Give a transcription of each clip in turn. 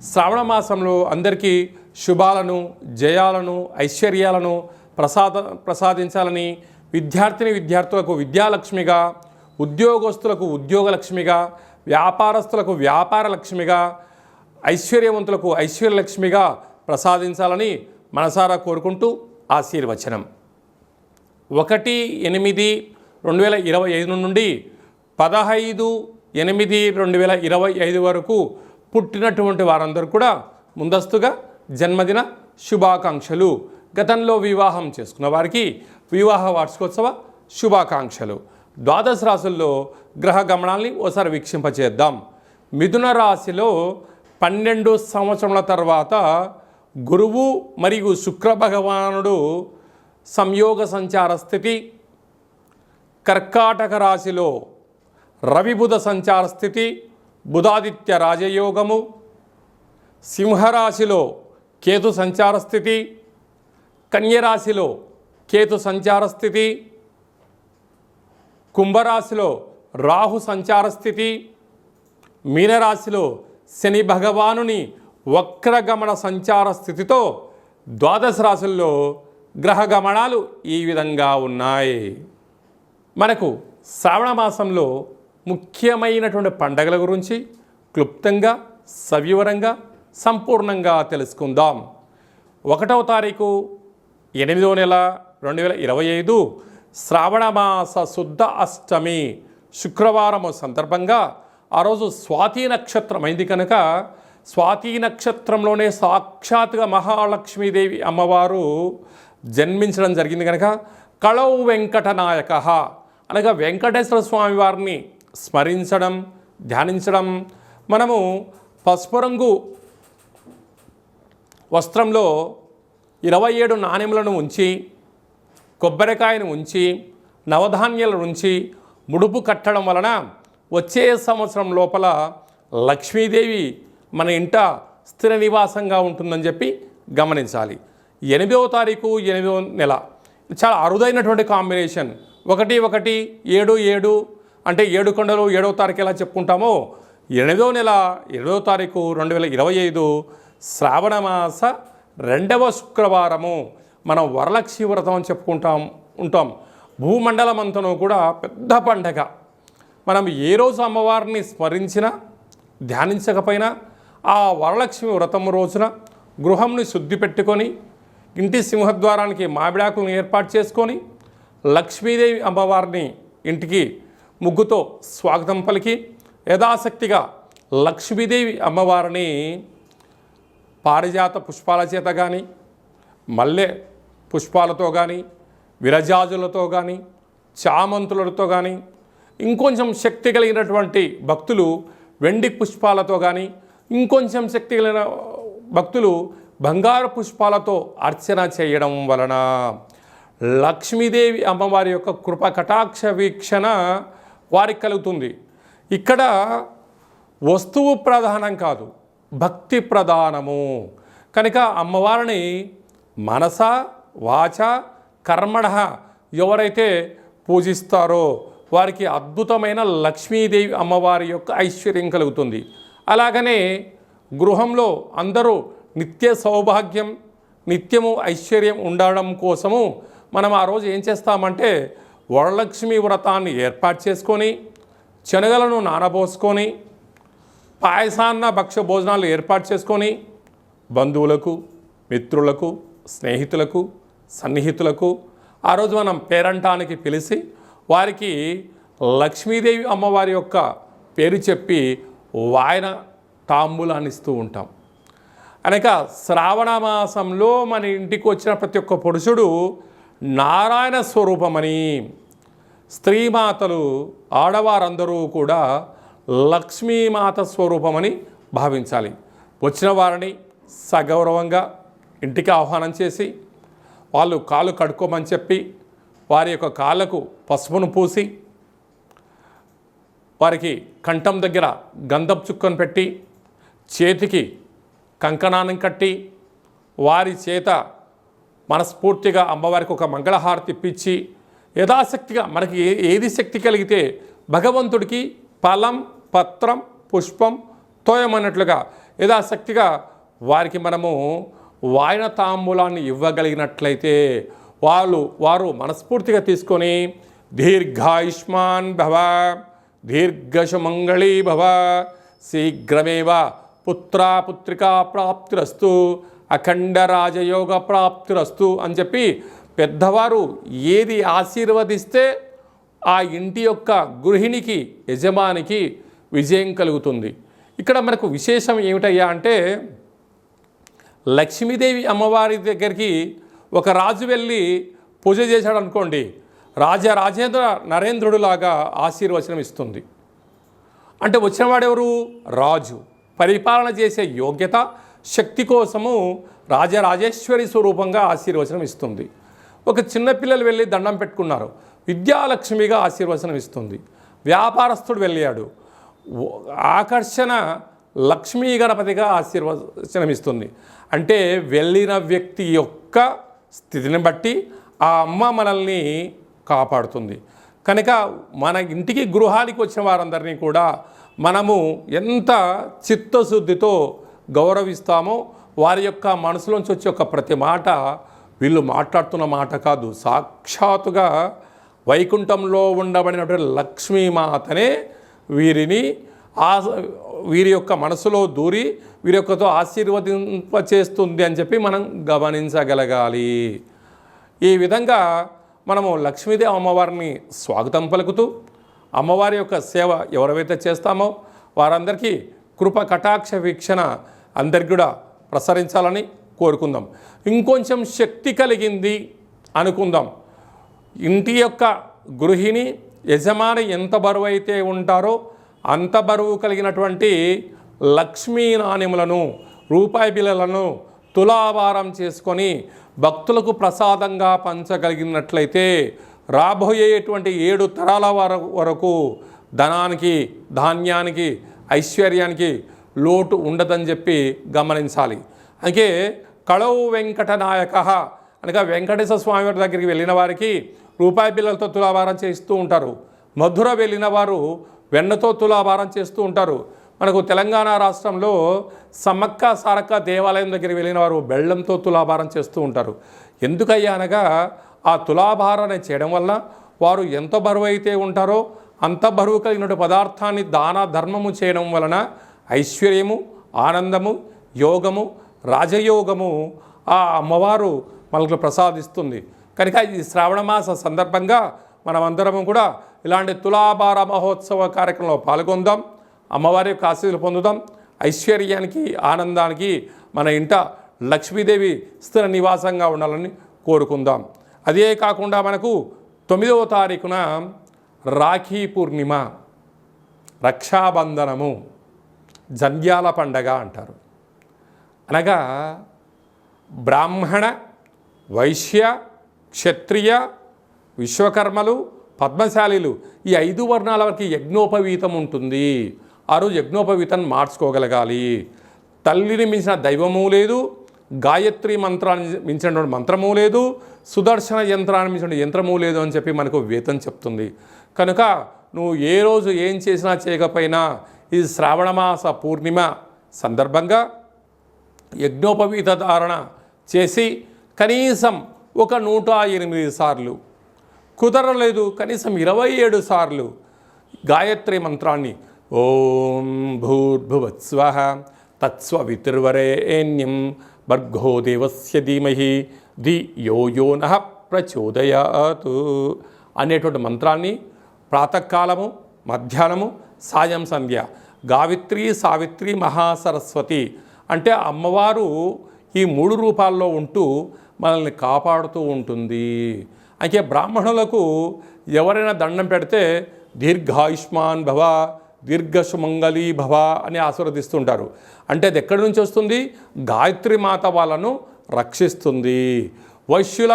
శ్రావణ మాసంలో అందరికీ శుభాలను జయాలను ఐశ్వర్యాలను ప్రసాద ప్రసాదించాలని విద్యార్థిని విద్యార్థులకు విద్యాలక్ష్మిగా ఉద్యోగస్తులకు ఉద్యోగలక్ష్మిగా వ్యాపారస్తులకు వ్యాపార లక్ష్మిగా ఐశ్వర్యవంతులకు ఐశ్వర్యలక్ష్మిగా ప్రసాదించాలని మనసారా కోరుకుంటూ ఆశీర్వచనం. ఒకటి ఎనిమిది రెండు వేల ఇరవై ఐదు నుండి పదహైదు ఎనిమిది రెండు వేల ఇరవై ఐదు వరకు పుట్టినటువంటి వారందరూ కూడా ముందస్తుగా జన్మదిన శుభాకాంక్షలు. గతంలో వివాహం చేసుకున్న వారికి వివాహ వార్షికోత్సవ శుభాకాంక్షలు. ద్వాదశ రాశుల్లో గ్రహ గమనాల్ని ఓసారి వీక్షింపచేద్దాం. మిథున రాశిలో పన్నెండు సంవత్సరముల తర్వాత గురువు మరియు శుక్ర భగవానుడు సంయోగ సంచార స్థితి కర్కాటక రాశిలో రవిబుధ సంచార స్థితి బుధాదిత్య రాజయోగము సింహరాశిలో కేతు సంచార స్థితి కన్యరాశిలో కేతు సంచార స్థితి కుంభరాశిలో రాహు సంచార స్థితి మీనరాశిలో శని భగవానుని వక్రగమన సంచార స్థితితో ద్వాదశ రాశుల్లో గ్రహ గమనాలు ఈ విధంగా ఉన్నాయి. మనకు శ్రావణ మాసంలో ముఖ్యమైనటువంటి పండగల గురించి క్లుప్తంగా సవివరంగా సంపూర్ణంగా తెలుసుకుందాం. ఒకటవ తారీఖు ఎనిమిదవ నెల రెండు వేల ఇరవై ఐదు శ్రావణ మాస శుద్ధ అష్టమి శుక్రవారము సందర్భంగా ఆ రోజు స్వాతి నక్షత్రం అయింది కనుక స్వాతి నక్షత్రంలోనే సాక్షాత్గా మహాలక్ష్మీదేవి అమ్మవారు జన్మించడం జరిగింది కనుక కళౌ వెంకటనాయక అనగా వెంకటేశ్వర స్వామి వారిని స్మరించడం ధ్యానించడం. మనము పసుపు రంగు వస్త్రంలో ఇరవై ఏడు నాణెములను ఉంచి కొబ్బరికాయను ఉంచి నవధాన్యాల నుంచి ముడుపు కట్టడం వలన వచ్చే సంవత్సరం లోపల లక్ష్మీదేవి మన ఇంట స్థిర నివాసంగా ఉంటుందని చెప్పి గమనించాలి. ఎనిమిదవ తారీఖు ఎనిమిదవ నెల. చాలా అరుదైనటువంటి కాంబినేషన్. ఒకటి ఒకటి ఏడు ఏడు అంటే ఏడు కొండలు ఏడవ తారీఖు ఎలా చెప్పుకుంటామో? ఎనిమిదవ నెల ఎనిమిదవ తారీఖు రెండు వేల ఇరవై ఐదు శ్రావణ మాస రెండవ శుక్రవారము. మనం వరలక్ష్మి వ్రతం అని చెప్పుకుంటాం ఉంటాం. భూమండలం అంతను కూడా పెద్ద పండగ. మనం ఏ రోజు అమ్మవారిని స్మరించినా ధ్యానించకపోయినా ఆ వరలక్ష్మి వ్రతం రోజున గృహంని శుద్ధి పెట్టుకొని ఇంటి సింహద్వారానికి మామిడాకులను ఏర్పాటు చేసుకొని లక్ష్మీదేవి అమ్మవారిని ఇంటికి ముగ్గుతో స్వాగతం పలికి యథాశక్తిగా లక్ష్మీదేవి అమ్మవారిని పారిజాత పుష్పాల చేత కానీ మల్లె పుష్పాలతో కానీ విరజాజులతో కానీ చామంతులతో కానీ ఇంకొంచెం శక్తి కలిగినటువంటి భక్తులు వెండి పుష్పాలతో కానీ ఇంకొంచెం శక్తి కలిగిన భక్తులు బంగారు పుష్పాలతో అర్చన చేయడం వలన లక్ష్మీదేవి అమ్మవారి యొక్క కృప కటాక్ష వీక్షణ వారికి కలుగుతుంది. ఇక్కడ వస్తువు ప్రధానం కాదు భక్తి ప్రధానము. కనుక అమ్మవారిని మనస వాచ కర్మణ ఎవరైతే పూజిస్తారో వారికి అద్భుతమైన లక్ష్మీదేవి అమ్మవారి యొక్క ఐశ్వర్యం కలుగుతుంది. అలాగనే గృహంలో అందరూ నిత్య సౌభాగ్యం నిత్యము ఐశ్వర్యం ఉండడం కోసము మనం ఆ రోజు ఏం చేస్తామంటే వరలక్ష్మి వ్రతాన్ని ఏర్పాటు చేసుకొని శనగలను నానబోసుకొని పాయసాన్న భక్ష భోజనాలు ఏర్పాటు చేసుకొని బంధువులకు మిత్రులకు స్నేహితులకు సన్నిహితులకు ఆ రోజు మనం పేరంటానికి పిలిచి వారికి లక్ష్మీదేవి అమ్మవారి యొక్క పేరు చెప్పి వాయన తాంబూలాన్ని ఇస్తూ ఉంటాం. అనక శ్రావణ మాసంలో మన ఇంటికి వచ్చిన ప్రతి ఒక్క పురుషుడు నారాయణ స్వరూపమని స్త్రీమాతలు ఆడవారందరూ కూడా లక్ష్మీమాత స్వరూపమని భావించాలి. వచ్చిన వారిని సగౌరవంగా ఇంటికి ఆహ్వానం చేసి వాళ్ళు కాలు కడుక్కోమని చెప్పి వారి యొక్క కాళ్ళకు పసుపును పూసి వారికి కంఠం దగ్గర గంధపు చుక్కను పెట్టి చేతికి కంకణానం కట్టి వారి చేత మనస్ఫూర్తిగా అమ్మవారికి ఒక మంగళహారతి ఇప్పించి యథాశక్తిగా మనకి ఏది శక్తి కలిగితే భగవంతుడికి ఫలం పత్రం పుష్పం తోయమన్నట్లుగా యథాశక్తిగా వారికి మనము వాయన తాంబూలాన్ని ఇవ్వగలిగినట్లయితే వాళ్ళు వారు మనస్ఫూర్తిగా తీసుకొని దీర్ఘాయుష్మాన్ భవ దీర్ఘశమంగళీ భవ శీఘ్రమేవ పుత్రా పుత్రికా ప్రాప్తిరస్తు అఖండ రాజయోగ ప్రాప్తిరస్తు అని చెప్పి పెద్దవారు ఏది ఆశీర్వదిస్తే ఆ ఇంటి యొక్క గృహిణికి యజమానికి విజయం కలుగుతుంది. ఇక్కడ మనకు విశేషం ఏమిటయ్యా అంటే లక్ష్మీదేవి అమ్మవారి దగ్గరికి ఒక రాజు వెళ్ళి పూజ చేశాడు అనుకోండి రాజా రాజేంద్ర నరేంద్రుడిలాగా ఆశీర్వచనం ఇస్తుంది. అంటే వచ్చినవాడెవరు? రాజు. పరిపాలన చేసే యోగ్యత శక్తి కోసము రాజరాజేశ్వరి స్వరూపంగా ఆశీర్వచనం ఇస్తుంది. ఒక చిన్నపిల్లలు వెళ్ళి దండం పెట్టుకున్నారు. విద్యాలక్ష్మిగా ఆశీర్వచనం ఇస్తుంది. వ్యాపారస్తుడు వెళ్ళాడు. ఆకర్షణ లక్ష్మీ గణపతిగా ఆశీర్వచనం ఇస్తుంది. అంటే వెళ్ళిన వ్యక్తి యొక్క స్థితిని బట్టి ఆ అమ్మ మనల్ని కాపాడుతుంది. కనుక మన ఇంటికి గృహానికి వచ్చిన వారందరినీ కూడా మనము ఎంత చిత్తశుద్ధితో గౌరవిస్తామో వారి యొక్క మనసులోంచి వచ్చే ఒక ప్రతి మాట వీళ్ళు మాట్లాడుతున్న మాట కాదు. సాక్షాత్తుగా వైకుంఠంలో ఉండబడినటువంటి లక్ష్మీమాతనే వీరిని ఆ వీరి యొక్క మనసులో దూరి వీరి యొక్కతో ఆశీర్వదింపచేస్తుంది అని చెప్పి మనం గమనించగలగాలి. ఈ విధంగా మనము లక్ష్మీదేవి అమ్మవారిని స్వాగతం పలుకుతూ అమ్మవారి యొక్క సేవ ఎవరైతే చేస్తామో వారందరికీ కృప కటాక్ష వీక్షణ అందరికీ కూడా ప్రసరించాలని కోరుకుందాం. ఇంకొంచెం శక్తి కలిగింది అనుకుందాం. ఇంటి యొక్క గృహిణి యజమాని ఎంత బరువు అయితే ఉంటారో అంత బరువు కలిగినటువంటి లక్ష్మీ నాణ్యములను రూపాయి బిళ్ళలను తులాభారం చేసుకొని భక్తులకు ప్రసాదంగా పంచగలిగినట్లయితే రాబోయేటువంటి ఏడు తరాల వరకు ధనానికి ధాన్యానికి ఐశ్వర్యానికి లోటు ఉండదని చెప్పి గమనించాలి. అందుకే కళవు వెంకటనాయక. అనగా వెంకటేశ్వర స్వామి వారి దగ్గరికి వెళ్ళిన వారికి రూపాయి పిల్లలతో తులాభారం చేస్తూ ఉంటారు. మధుర వెళ్ళిన వారు వెన్నతో తులాభారం చేస్తూ ఉంటారు. మనకు తెలంగాణ రాష్ట్రంలో సమ్మక్క సారక్క దేవాలయం దగ్గరికి వెళ్ళిన వారు బెల్లంతో తులాభారం చేస్తూ ఉంటారు. ఎందుకయ్యా అనగా ఆ తులాభారాన్ని చేయడం వల్ల వారు ఎంత బరువు అయితే ఉంటారో అంత బరువు కలిగిన పదార్థాన్ని దాన ధర్మము చేయడం వలన ఐశ్వర్యము ఆనందము యోగము రాజయోగము ఆ అమ్మవారు మనకు ప్రసాదిస్తుంది. కనుక ఈ శ్రావణ మాస సందర్భంగా మనమందరము కూడా ఇలాంటి తులాభార మహోత్సవ కార్యక్రమంలో పాల్గొందాం. అమ్మవారి యొక్క ఆశీస్సులు పొందుదాం. ఐశ్వర్యానికి ఆనందానికి మన ఇంట లక్ష్మీదేవి స్థిర నివాసంగా ఉండాలని కోరుకుందాం. అదే కాకుండా మనకు తొమ్మిదవ తారీఖున రాఖీ పూర్ణిమ రక్షాబంధనము జంధ్యాల పండగ అంటారు. అనగా బ్రాహ్మణ వైశ్య క్షత్రియ విశ్వకర్మలు పద్మశాలీలు ఈ ఐదు వర్ణాల వరకు యజ్ఞోపవీతం ఉంటుంది. ఆ రోజు యజ్ఞోపవీతం మార్చుకోగలగాలి. తల్లిని మించిన దైవము లేదు గాయత్రి మంత్రాన్ని మించినటువంటి మంత్రము లేదు సుదర్శన యంత్రాన్ని మించిన యంత్రము లేదు అని చెప్పి మనకు వేతం చెప్తుంది. కనుక నువ్వు ఏ రోజు ఏం చేసినా చేయకపోయినా ఇది శ్రావణమాస పూర్ణిమ సందర్భంగా యజ్ఞోపవీత ధారణ చేసి కనీసం ఒక నూట ఎనిమిది సార్లు కుదరలేదు కనీసం ఇరవై ఏడు సార్లు గాయత్రి మంత్రాన్ని. ఓం భూర్భువత్స్వ తత్స్వవితుర్వరేణ్యం భర్గో దేవస్య ధీమహి ది యో యో ప్రచోదయాత్ అనేటువంటి మంత్రాన్ని ప్రాతకాలము మధ్యాహ్నము సాయం సంధ్య గావిత్రి సావిత్రి మహాసరస్వతి అంటే అమ్మవారు ఈ మూడు రూపాల్లో ఉంటూ మనల్ని కాపాడుతూ ఉంటుంది. అయితే బ్రాహ్మణులకు ఎవరైనా దండం పెడితే దీర్ఘాయుష్మాన్ భవ దీర్ఘసుమంగళీ భవ అని ఆశీర్వదిస్తుంటారు. అంటే అది ఎక్కడి నుంచి వస్తుంది? గాయత్రి మాత వాళ్ళను రక్షిస్తుంది. వైశ్యుల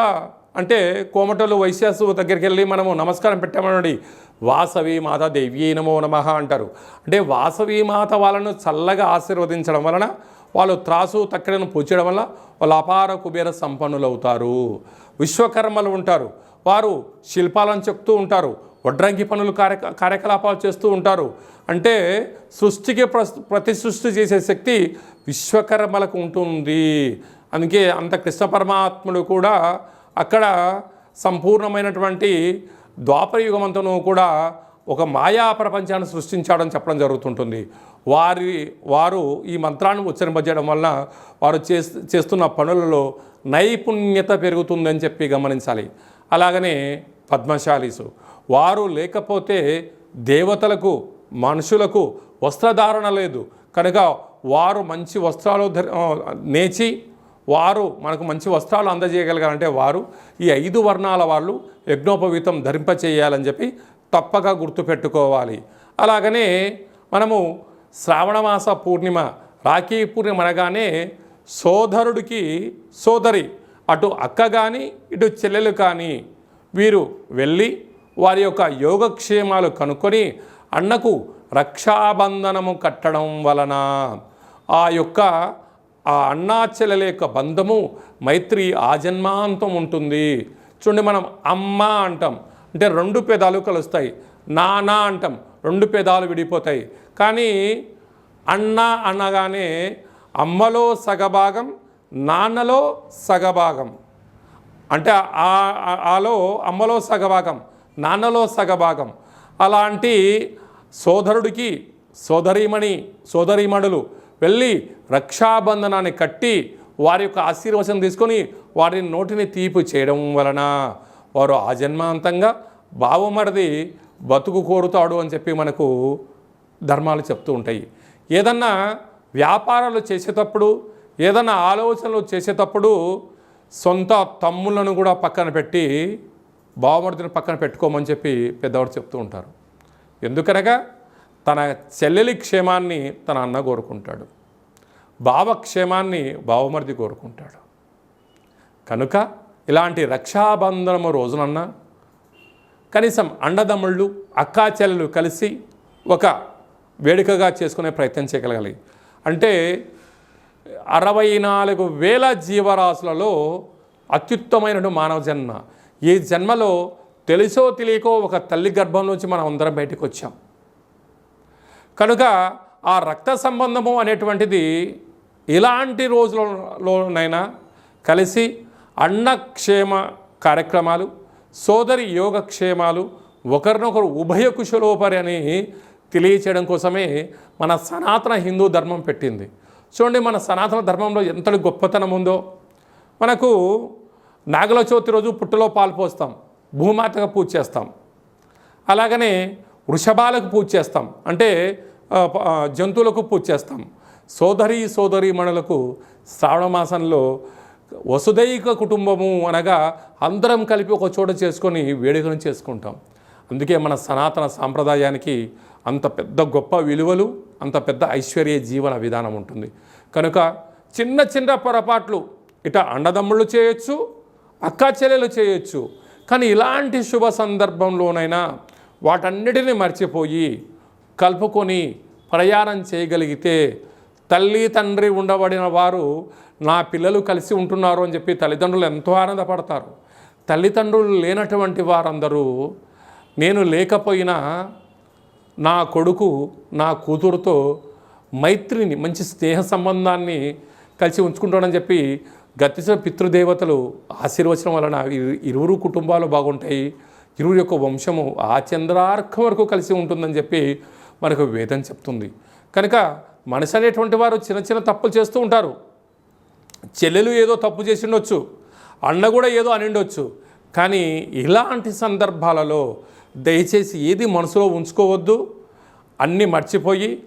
అంటే కోమటలు వైశ్యాసు దగ్గరికి వెళ్ళి మనము నమస్కారం పెట్టామనండి వాసవి మాత దేవ్యై నమో నమ అంటారు. అంటే వాసవి మాత వాళ్ళను చల్లగా ఆశీర్వదించడం వలన వాళ్ళు త్రాసు తక్కడను పూచడం వల్ల వాళ్ళు అపార కుబేర సంపన్నులు అవుతారు విశ్వకర్మలు ఉంటారు. వారు శిల్పాలను చెప్తూ ఉంటారు. వడ్రంగి పనులు కార్య కార్యకలాపాలు చేస్తూ ఉంటారు. అంటే సృష్టికి ప్రస్- ప్రతి సృష్టి చేసే శక్తి విశ్వకర్మలకు ఉంటుంది. అందుకే అంత కృష్ణ పరమాత్ముడు కూడా అక్కడ సంపూర్ణమైనటువంటి ద్వాపర యుగమంతను కూడా ఒక మాయా ప్రపంచాన్ని సృష్టించాడని చెప్పడం జరుగుతుంటుంది. వారి వారు ఈ మంత్రాన్ని ఉచ్చరింపజేయడం వలన వారు చేస్ చేస్తున్న పనులలో నైపుణ్యత పెరుగుతుందని చెప్పి గమనించాలి. అలాగనే పద్మశాలీసు వారు లేకపోతే దేవతలకు మనుషులకు వస్త్రధారణ లేదు. కనుక వారు మంచి వస్త్రాలు నేచి వారు మనకు మంచి వస్త్రాలు అందజేయగలగాలంటే వారు ఈ ఐదు వర్ణాల వాళ్ళు యజ్ఞోపవీతం ధరింపచేయాలని చెప్పి తప్పక గుర్తుపెట్టుకోవాలి. అలాగనే మనము శ్రావణమాస పూర్ణిమ రాఖీ పూర్ణిమ అనగానే సోదరుడికి సోదరి అటు అక్క కానీ ఇటు చెల్లెలు కానీ వీరు వెళ్ళి వారి యొక్క యోగక్షేమాలు కనుక్కొని అన్నకు రక్షాబంధనము కట్టడం వలన ఆ యొక్క ఆ అన్నా చెల్లెల యొక్క బంధము మైత్రి ఆజన్మాంతం ఉంటుంది. చూడండి మనం అమ్మ అంటాం. అంటే రెండు పెదాలు కలుస్తాయి. నానా అంటాం. రెండు పెదాలు విడిపోతాయి. కానీ అన్న అనగానే అమ్మలో సగభాగం నాన్నలో సగభాగం. అంటే ఆ- ఆలో అమ్మలో సగభాగం నాన్నలో సగభాగం. అలాంటి సోదరుడికి సోదరీమణి సోదరీమణులు వెళ్ళి రక్షాబంధనాన్ని కట్టి వారి యొక్క ఆశీర్వచనం తీసుకొని వారి నోటిని తీపి చేయడం వలన వారు ఆ జన్మాంతంగా బావమరిది బతుకు కోరుతాడు అని చెప్పి మనకు ధర్మాలు చెప్తూ ఉంటాయి. ఏదన్నా వ్యాపారాలు చేసేటప్పుడు ఏదన్నా ఆలోచనలు చేసేటప్పుడు సొంత తమ్ములను కూడా పక్కన పెట్టి బావమరిదిని పక్కన పెట్టుకోమని చెప్పి పెద్దవాడు చెప్తూ ఉంటారు. ఎందుకనగా తన చెల్లెలి క్షేమాన్ని తన అన్న కోరుకుంటాడు. బావ క్షేమాన్ని బావమరిది కోరుకుంటాడు. కనుక ఇలాంటి రక్షాబంధనము రోజునన్నా కనీసం అండదమ్ముళ్ళు అక్కాచెల్లెలు కలిసి ఒక వేడుకగా చేసుకునే ప్రయత్నం చేయగలగాలి. అంటే అరవై నాలుగు వేల జీవరాశులలో అత్యుత్తమైన మానవ జన్మ. ఈ జన్మలో తెలుసో తెలియకో ఒక తల్లి గర్భం నుంచి మనం అందరం బయటకు వచ్చాం. కనుక ఆ రక్త సంబంధము అనేటువంటిది ఇలాంటి రోజులలోనైనా కలిసి అన్నక్షేమ కార్యక్రమాలు సోదరి యోగక్షేమాలు ఒకరినొకరు ఉభయ కుశలోపరి అని తెలియచేయడం కోసమే మన సనాతన హిందూ ధర్మం పెట్టింది. చూడండి మన సనాతన ధర్మంలో ఎంతటి గొప్పతనం ఉందో. మనకు నాగల చవితి రోజు పుట్టలో పాలు పోస్తాం భూమాతగా పూజ చేస్తాం. అలాగనే వృషభాలకు పూజ చేస్తాం అంటే జంతువులకు పూజ చేస్తాం. సోదరి సోదరి మణులకు శ్రావణ మాసంలో వసుదైక కుటుంబము అనగా అందరం కలిపి ఒక చోట చేసుకొని వేడుకను చేసుకుంటాం. అందుకే మన సనాతన సాంప్రదాయానికి అంత పెద్ద గొప్ప విలువలు అంత పెద్ద ఐశ్వర్య జీవన విధానం ఉంటుంది. కనుక చిన్న చిన్న పొరపాట్లు ఇట అండదమ్ముళ్ళు చేయొచ్చు అక్కా చెల్లెలు చేయొచ్చు. కానీ ఇలాంటి శుభ సందర్భంలోనైనా వాటన్నిటిని మర్చిపోయి కలుపుకొని ప్రయాణం చేయగలిగితే తల్లి తండ్రి ఉండబడిన వారు నా పిల్లలు కలిసి ఉంటున్నారు అని చెప్పి తల్లిదండ్రులు ఎంతో ఆనందపడతారు. తల్లిదండ్రులు లేనటువంటి వారందరూ నేను లేకపోయినా నా కొడుకు నా కూతురుతో మైత్రిని మంచి స్నేహ సంబంధాన్ని కలిసి ఉంచుకుంటాడని చెప్పి గతించిన పితృదేవతలు ఆశీర్వచనం వలన ఇరువురు కుటుంబాలు బాగుంటాయి. ఇరువురు యొక్క వంశము ఆ చంద్రార్కం వరకు కలిసి ఉంటుందని చెప్పి మనకు వేదం చెప్తుంది. కనుక మనిషి అనేటువంటి వారు చిన్న చిన్న తప్పులు చేస్తూ ఉంటారు. చెల్లెలు ఏదో తప్పు చేసిండొచ్చు అన్న కూడా ఏదో అనిండొచ్చు. కానీ ఇలాంటి సందర్భాలలో దయచేసి ఏది మనసులో ఉంచుకోవద్దు. అన్నీ మర్చిపోయి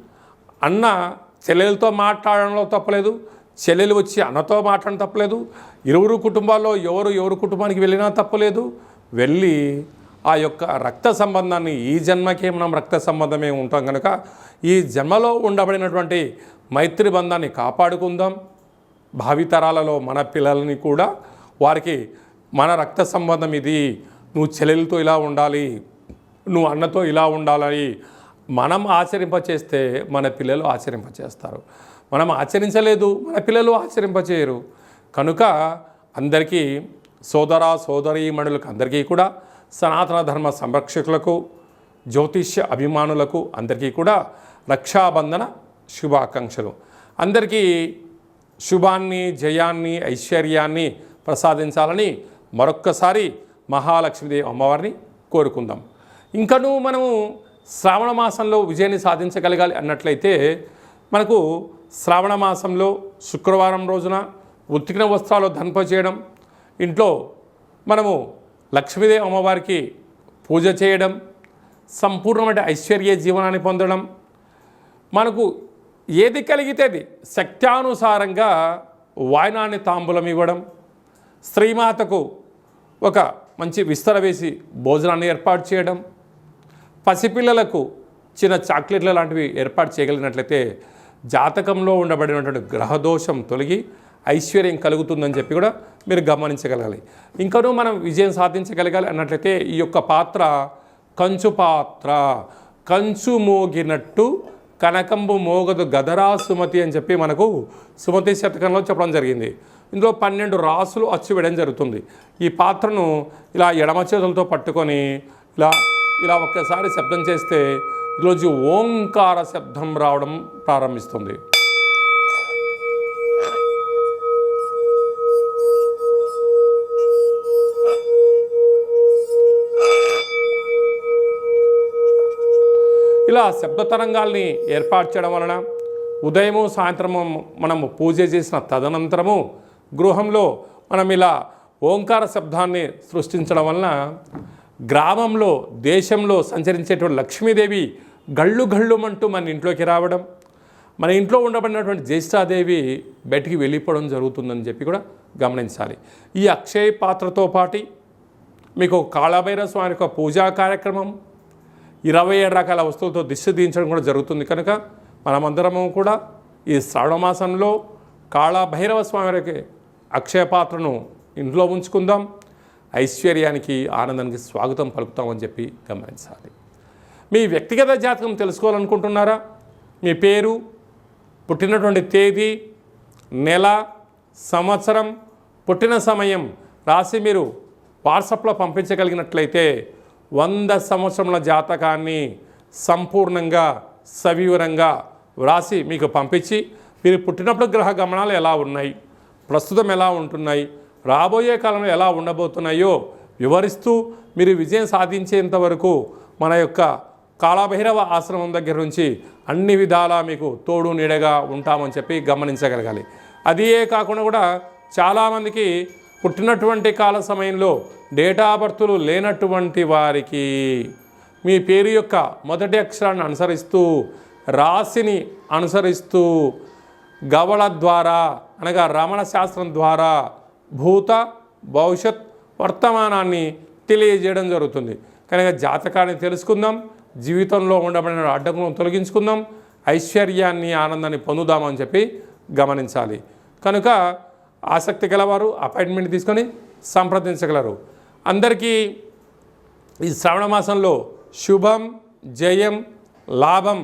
అన్న చెల్లెలతో మాట్లాడడంలో తప్పలేదు చెల్లెలు వచ్చి అన్నతో మాట్లాడడం తప్పలేదు ఇరువురు కుటుంబాల్లో ఎవరు ఎవరు కుటుంబానికి వెళ్ళినా తప్పలేదు. వెళ్ళి ఆ యొక్క రక్త సంబంధాన్ని ఈ జన్మకే మనం రక్త సంబంధమే ఉంటాం కనుక ఈ జన్మలో ఉండబడినటువంటి మైత్రి బంధాన్ని కాపాడుకుందాం. భావితరాలలో మన పిల్లల్ని కూడా వారికి మన రక్త సంబంధం ఇది. నువ్వు చెల్లెలతో ఇలా ఉండాలి. నువ్వు అన్నతో ఇలా ఉండాలని మనం ఆచరింపచేస్తే మన పిల్లలు ఆచరింపచేస్తారు. మనం ఆచరించలేదు మన పిల్లలు ఆచరింపచేయరు. కనుక అందరికీ సోదర సోదరీమణులకు అందరికీ కూడా సనాతన ధర్మ సంరక్షకులకు జ్యోతిష్య అభిమానులకు అందరికీ కూడా రక్షాబంధన శుభాకాంక్షలు. అందరికీ శుభాన్ని జయాన్ని ఐశ్వర్యాన్ని ప్రసాదించాలని మరొక్కసారి మహాలక్ష్మీదేవి అమ్మవారిని కోరుకుందాం. ఇంకనూ మనము శ్రావణ మాసంలో విజయాన్ని సాధించగలగాలి అన్నట్లయితే మనకు శ్రావణ మాసంలో శుక్రవారం రోజున ఉతికిన వస్త్రాలు ధన్ప చేయడం ఇంట్లో మనము లక్ష్మీదేవి అమ్మవారికి పూజ చేయడం సంపూర్ణమైన ఐశ్వర్య జీవనాన్ని పొందడం మనకు ఏది కలిగితే అది శక్త్యానుసారంగా వాయనాన్ని తాంబూలం ఇవ్వడం స్త్రీమాతకు ఒక మంచి విస్తర వేసి భోజనాన్ని ఏర్పాటు చేయడం పసిపిల్లలకు చిన్న చాక్లెట్ల లాంటివి ఏర్పాటు చేయగలిగినట్లయితే జాతకంలో ఉండబడినటువంటి గ్రహదోషం తొలగి ఐశ్వర్యం కలుగుతుందని చెప్పి కూడా మీరు గమనించగలగాలి. ఇంకనూ మనం విజయం సాధించగలగాలి అన్నట్లయితే ఈ యొక్క పాత్ర కంచు పాత్ర కంచు మోగినట్టు కనకంబు మోగదు గదరా సుమతి అని చెప్పి మనకు సుమతి శతకంలో చెప్పడం జరిగింది. ఇందులో పన్నెండు రాసులు అచ్చు వేయడం జరుగుతుంది. ఈ పాత్రను ఇలా ఎడమ చేతులతో పట్టుకొని ఇలా ఇలా ఒక్కసారి శబ్దం చేస్తే ఈరోజు ఓంకార శబ్దం రావడం ప్రారంభిస్తుంది. ఇలా శబ్ద తరంగాల్ని ఏర్పాటు చేయడం వలన ఉదయము సాయంత్రము మనము పూజ చేసిన తదనంతరము గృహంలో మనం ఇలా ఓంకార శబ్దాన్ని సృష్టించడం వలన గ్రామంలో దేశంలో సంచరించేటువంటి లక్ష్మీదేవి గళ్ళు గళ్ళుమంటూ మన ఇంట్లోకి రావడం మన ఇంట్లో ఉండబడినటువంటి జ్యేష్ఠాదేవి బయటికి వెళ్ళిపోవడం జరుగుతుందని చెప్పి కూడా గమనించాలి. ఈ అక్షయ పాత్రతో పాటి మీకు కాళభైరవ స్వామి యొక్క పూజా కార్యక్రమం ఇరవై ఏడు రకాల వస్తువులతో దిష్టి దించడం కూడా జరుగుతుంది. కనుక మనమందరము కూడా ఈ శ్రావణమాసంలో కాళభైరవ స్వామి వారికి అక్షయ పాత్రను ఇంట్లో ఉంచుకుందాం. ఐశ్వర్యానికి ఆనందానికి స్వాగతం పలుకుతామని చెప్పి గమనించాలి. మీ వ్యక్తిగత జాతకం తెలుసుకోవాలనుకుంటున్నారా? మీ పేరు పుట్టినటువంటి తేదీ నెల సంవత్సరం పుట్టిన సమయం రాసి మీరు వాట్సాప్లో పంపించగలిగినట్లయితే వంద సంవత్సరముల జాతకాన్ని సంపూర్ణంగా సవివరంగా వ్రాసి మీకు పంపించి మీరు పుట్టినప్పుడు గ్రహ గమనాలు ఎలా ఉన్నాయి ప్రస్తుతం ఎలా ఉంటున్నాయి రాబోయే కాలంలో ఎలా ఉండబోతున్నాయో వివరిస్తూ మీరు విజయం సాధించేంత వరకు మన యొక్క కాళభైరవ ఆశ్రమం దగ్గర నుంచి అన్ని విధాలా మీకు తోడు నీడగా ఉంటామని చెప్పి గమనించగలగాలి. అదే కాకుండా కూడా చాలామందికి పుట్టినటువంటి కాల సమయంలో డేటా బర్తులు లేనటువంటి వారికి మీ పేరు యొక్క మొదటి అక్షరాన్ని అనుసరిస్తూ రాశిని అనుసరిస్తూ గవళ ద్వారా అనగా రమణ శాస్త్రం ద్వారా భూత భవిష్యత్ వర్తమానాన్ని తెలియజేయడం జరుగుతుంది. కనుక జాతకాన్ని తెలుసుకుందాం జీవితంలో ఉండబడిన అడ్డంకులను తొలగించుకుందాం ఐశ్వర్యాన్ని ఆనందాన్ని పొందుదామని చెప్పి గమనించాలి. కనుక ఆసక్తి గలవారు అపాయింట్మెంట్ తీసుకొని సంప్రదించగలరు. అందరికీ ఈ శ్రావణ మాసంలో శుభం జయం లాభం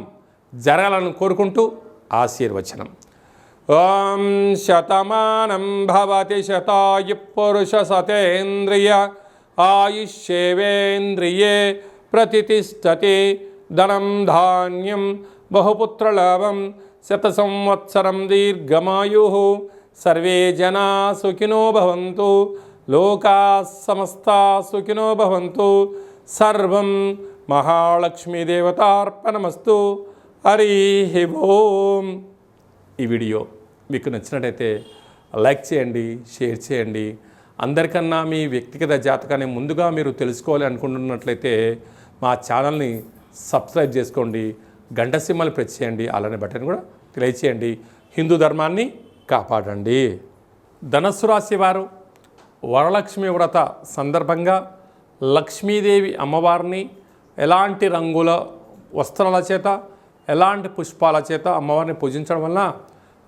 జరగాలని కోరుకుంటూ ఆశీర్వచనం. ఓం శతమానం భవతి శతాయు పురుష సతేంద్రియ ఆయుష్యేవేంద్రియే ప్రతిష్టతి ధనం ధాన్యం బహుపుత్రలాభం శత సంవత్సరం దీర్ఘమాయు. సర్వే జనా సుఖినో భవంతు. లోకా సమస్తా సుఖినో భవంతు. సర్వం మహాలక్ష్మీదేవతార్పణమస్తు హరి ఓం. ఈ వీడియో మీకు నచ్చినట్టయితే లైక్ చేయండి షేర్ చేయండి. అందరికన్నా మీ వ్యక్తిగత జాతకాన్ని ముందుగా మీరు తెలుసుకోవాలి అనుకుంటున్నట్లయితే మా ఛానల్ని సబ్స్క్రైబ్ చేసుకోండి గంట సింహలు ప్రెస్ చేయండి అలానే బటన్ కూడా తెలియచేయండి హిందూ ధర్మాన్ని కాపాడండి. ధనస్సు రాశి వారు వరలక్ష్మి వ్రత సందర్భంగా లక్ష్మీదేవి అమ్మవారిని ఎలాంటి రంగుల వస్త్రాల చేత ఎలాంటి పుష్పాల చేత అమ్మవారిని పూజించడం వలన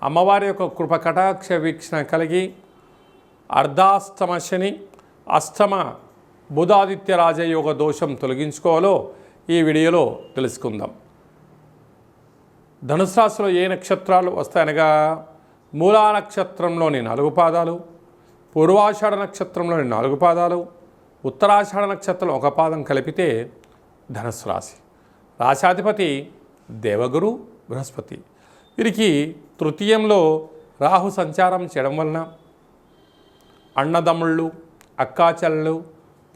అమ్మవారి యొక్క కృప కటాక్ష వీక్షణ కలిగి అర్ధాష్టమ శని అష్టమ బుధాదిత్య రాజయోగ దోషం తొలగించుకోవాలో ఈ వీడియోలో తెలుసుకుందాం. ధనుసు రాశిలో ఏ నక్షత్రాలు వస్తాయనగా మూలా నక్షత్రంలోని నాలుగు పాదాలు పూర్వాషాఢ నక్షత్రంలోని నాలుగు పాదాలు ఉత్తరాషాఢ నక్షత్రం ఒక పాదం కలిపితే ధనుసు రాశి. రాశాధిపతి దేవగురు బృహస్పతి. వీరికి తృతీయంలో రాహు సంచారం చేయడం వలన అన్నదమ్ముళ్ళు అక్కాచెల్లెలు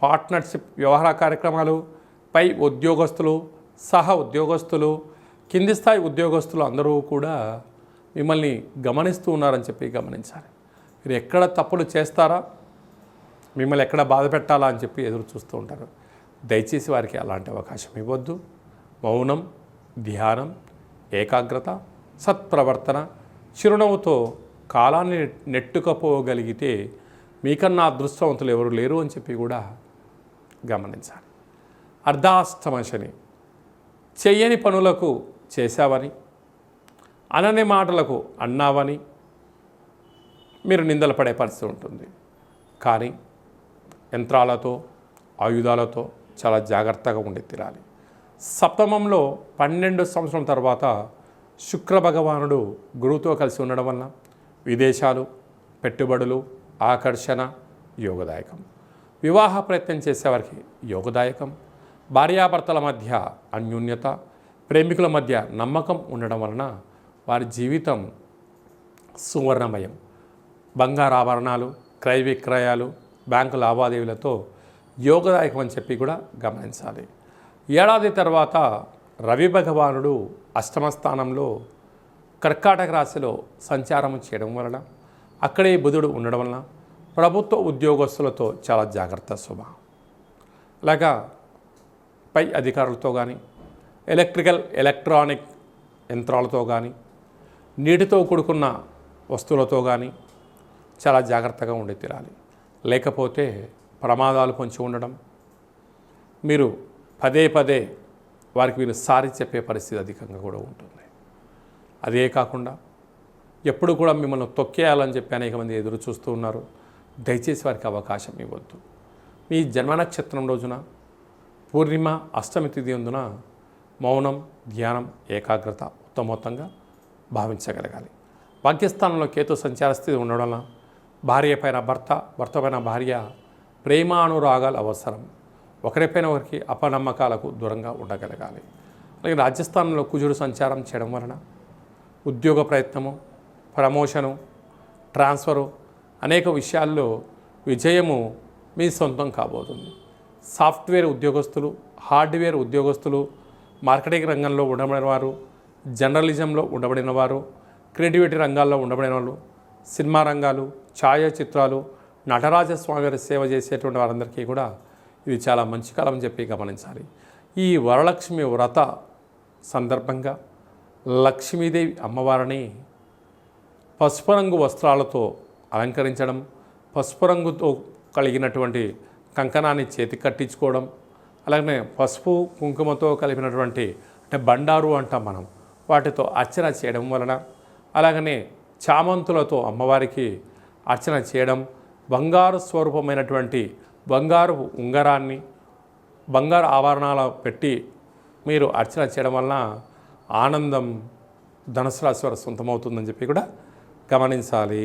పార్ట్నర్షిప్ వ్యవహార కార్యక్రమాలు పై ఉద్యోగస్తులు సహ ఉద్యోగస్తులు కింది స్థాయి ఉద్యోగస్తులు అందరూ కూడా మిమ్మల్ని గమనిస్తూ ఉన్నారని చెప్పి గమనించాలి. మీరు ఎక్కడ తప్పులు చేస్తారా? మిమ్మల్ని ఎక్కడ బాధ పెట్టాలా అని చెప్పి ఎదురు చూస్తూ ఉంటారు. దయచేసి వారికి అలాంటి అవకాశం ఇవ్వద్దు. మౌనం ధ్యానం ఏకాగ్రత సత్ప్రవర్తన చిరునవ్వుతో కాలాన్ని నెట్టుకపోగలిగితే మీకన్నా అదృష్టవంతులు ఎవరు లేరు అని చెప్పి కూడా గమనించాలి. అర్ధాష్టమ శని. చెయ్యని పనులకు చేశావని అనని మాటలకు అన్నావని మీరు నిందలు పడే పరిస్థితి ఉంటుంది. కానీ యంత్రాలతో ఆయుధాలతో చాలా జాగ్రత్తగా ఉండి తీరాలి. సప్తమంలో పన్నెండు సంవత్సరం తర్వాత శుక్ర భగవానుడు గురువుతో కలిసి ఉండడం వలన విదేశాలు పెట్టుబడులు ఆకర్షణ యోగదాయకం. వివాహ ప్రయత్నం చేసేవారికి యోగదాయకం. భార్యాభర్తల మధ్య అన్యోన్యత ప్రేమికుల మధ్య నమ్మకం ఉండడం వలన వారి జీవితం సువర్ణమయం. బంగారు ఆభరణాలు క్రయ విక్రయాలు బ్యాంకు లావాదేవీలతో యోగదాయకం అని చెప్పి కూడా గమనించాలి. ఏడాది తర్వాత రవి భగవానుడు అష్టమ స్థానంలో కర్కాటక రాశిలో సంచారం చేయడం వలన అక్కడే బుధుడు ఉండడం వలన ప్రభుత్వ ఉద్యోగస్తులతో చాలా జాగ్రత్త శుభ. అలాగా పై అధికారులతో కానీ ఎలక్ట్రికల్ ఎలక్ట్రానిక్ యంత్రాలతో కానీ నీటితో కూడుకున్న వస్తువులతో కానీ చాలా జాగ్రత్తగా ఉండి తీరాలి. లేకపోతే ప్రమాదాలు పొంచి ఉండడం మీరు పదే పదే వారికి మీరు సారి చెప్పే పరిస్థితి అధికంగా కూడా ఉంటుంది. అదే కాకుండా ఎప్పుడు కూడా మిమ్మల్ని తొక్కేయాలని చెప్పి అనేక మంది ఎదురు చూస్తూ ఉన్నారు. దయచేసి వారికి అవకాశం ఇవ్వద్దు. మీ జన్మ నక్షత్రం రోజున పూర్ణిమ అష్టమి తిథి అందున మౌనం ధ్యానం ఏకాగ్రత ఉత్తమోత్తంగా భావించగలగాలి. భాగ్యస్థానంలో కేతు సంచార స్థితి ఉండడం వల్ల భార్య పైన భర్త భర్త పైన భార్య ప్రేమానురాగాలు అవసరం. ఒకరిపైన ఒకరికి అపనమ్మకాలకు దూరంగా ఉండగలగాలి. అలాగే రాజస్థాన్లో కుజుడు సంచారం చేయడం వలన ఉద్యోగ ప్రయత్నము ప్రమోషను ట్రాన్స్ఫరు అనేక విషయాల్లో విజయము మీ సొంతం కాబోతుంది. సాఫ్ట్వేర్ ఉద్యోగస్తులు హార్డ్వేర్ ఉద్యోగస్తులు మార్కెటింగ్ రంగంలో ఉండబడిన వారు జర్నలిజంలో ఉండబడిన వారు క్రియేటివిటీ రంగాల్లో ఉండబడిన వాళ్ళు సినిమా రంగాలు ఛాయాచిత్రాలు నటరాజస్వామి గారి సేవ చేసేటువంటి వారందరికీ కూడా ఇది చాలా మంచి కాలం చెప్పి గమనించాలి. ఈ వరలక్ష్మి వ్రత సందర్భంగా లక్ష్మీదేవి అమ్మవారిని పసుపు రంగు వస్త్రాలతో అలంకరించడం పసుపు రంగుతో కలిగినటువంటి కంకణాన్ని చేతి కట్టించుకోవడం అలాగే పసుపు కుంకుమతో కలిపినటువంటి అంటే బండారు అంటాం మనం వాటితో అర్చన చేయడం వలన అలాగనే చామంతులతో అమ్మవారికి అర్చన చేయడం బంగారు స్వరూపమైనటువంటి బంగారు ఉంగరాన్ని బంగారు ఆభరణాలు పెట్టి మీరు అర్చన చేయడం వలన ఆనందం ధనుసు రాశి వారు సొంతమవుతుందని చెప్పి కూడా గమనించాలి.